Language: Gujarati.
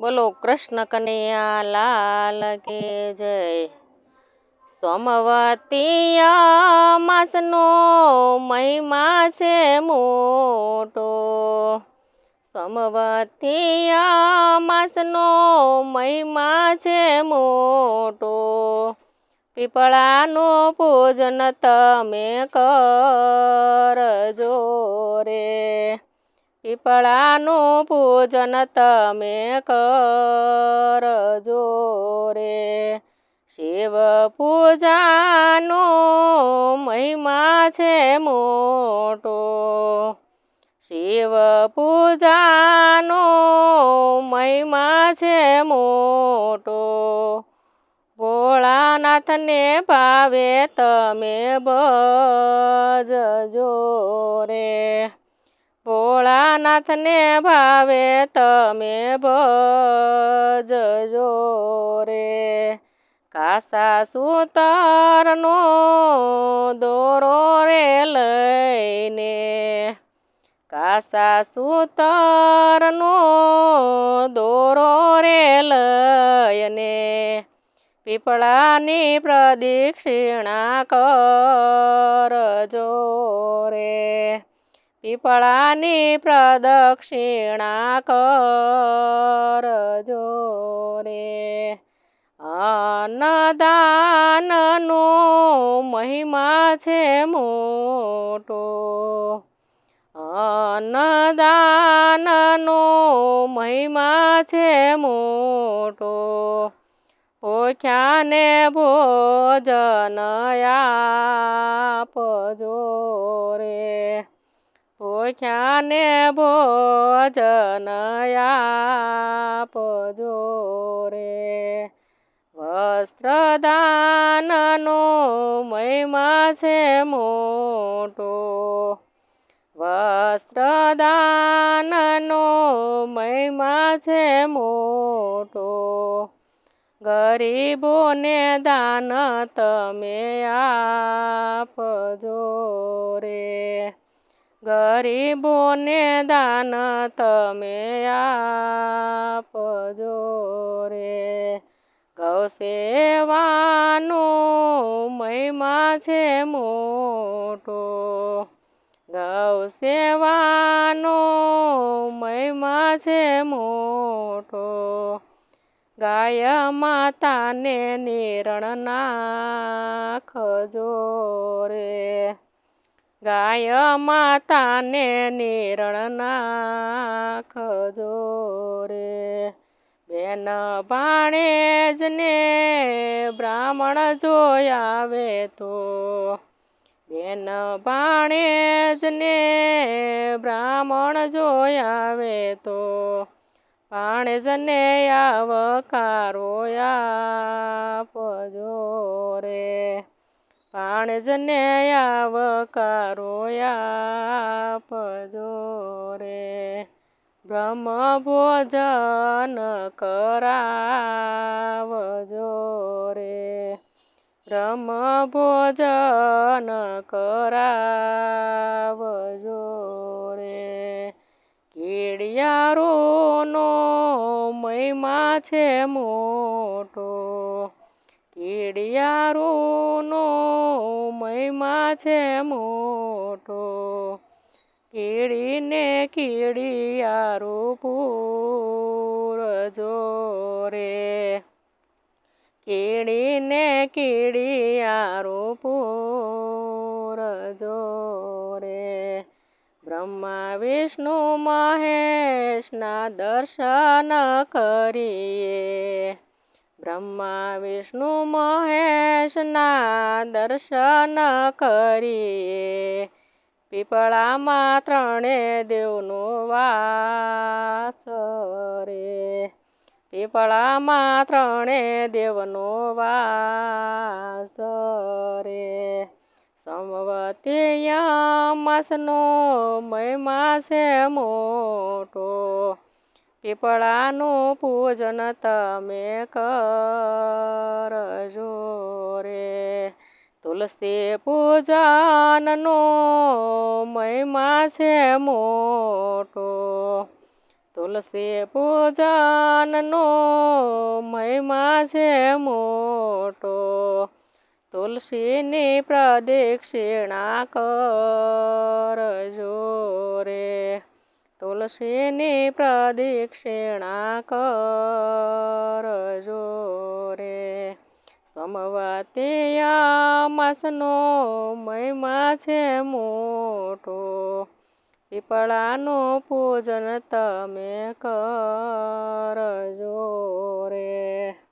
બોલો, કૃષ્ણ કનૈયા લાલ કે જય? સોમવતીયા માસનો મહિમા છે મોટો. સોમવતીયા માસનો મહિમા છે મોટો. પીપળાનું પૂજન તમે કરજો રે. પીપળાનું પૂજન તમે કરજો રે. શિવ પૂજાનો મહિમા છે મોટો. શિવ પૂજાનો મહિમા છે મોટો. ભોળાનાથને ભાવે તમે ભજજો રે. ભોળાનાથને ભાવે તમે ભજજો રે કાસા સૂતરનો દોરો રે લઈને. કાસા સૂતરનો દોરો રે લઈને પીપળાની પ્રદક્ષિણા કરજો રે. પીપળાની પ્રદક્ષિણા કરજો રે. અન્નદાનનો મહિમા છે મોટો. અન્નદાનનો મહિમા છે મોટો. ભૂખ્યાને ભોજન આપજો રે. ભૂખ્યાને ભોજન આપજો રે? વસ્ત્રદાનનો મહિમા છે મોટો. વસ્ત્રદાનનો મહિમા છે મોટો. ગરીબોને દાન તમે આપજો રે. ગરીબોને દાન તમે આપજો રે. ગૌ સેવાનો મહિમા છે મોટો. ગૌ સેવાનો મહિમા છે મોટો. ગાય માતાને નિરણ નાખજો રે. ગાય માતાને નિરણ નાખજો રે. બેન ભાણેજને બ્રાહ્મણ જોયાવે તો. બેન ભાણેજને બ્રાહ્મણ જોયાવે તો. ભાણેજને આવકારો આપજો રે ભાણેજને આવકારો આપજો રે. બ્રહ્મ ભોજન કરાવજો રે. બ્રહ્મ ભોજન કરાવજો રે. કીડિયારોનો મહિમા છે મોટો. કીડિયારોનો મહિમા છે મોટો. કીડીને પૂર જો રે કીડીને પૂર જો રે બ્રહ્મા, વિષ્ણુ, મહેશના દર્શન કરીએ. બ્રહ્મા, વિષ્ણુ મહેશના દર્શન કરીએ. પીપળામાં ત્રણે દેવનો વાસ રે. પીપળામાં ત્રણે દેવનો વાસ રે. સમવતી માસનો મહિમા છે મોટો. પીપળાનું પૂજન તમે કરજો રે. તુલસી પૂજનનો મહિમા છે મોટો. તુલસી પૂજનનો મહિમા છે મોટો. તુલસીની પ્રદક્ષિણા કરજો રે. તુલસીની પ્રદક્ષિણા કરજો રે. સમવતી માસનો મહિમા છે મોટો. પીપળાનું પૂજન તમે કરજો રે.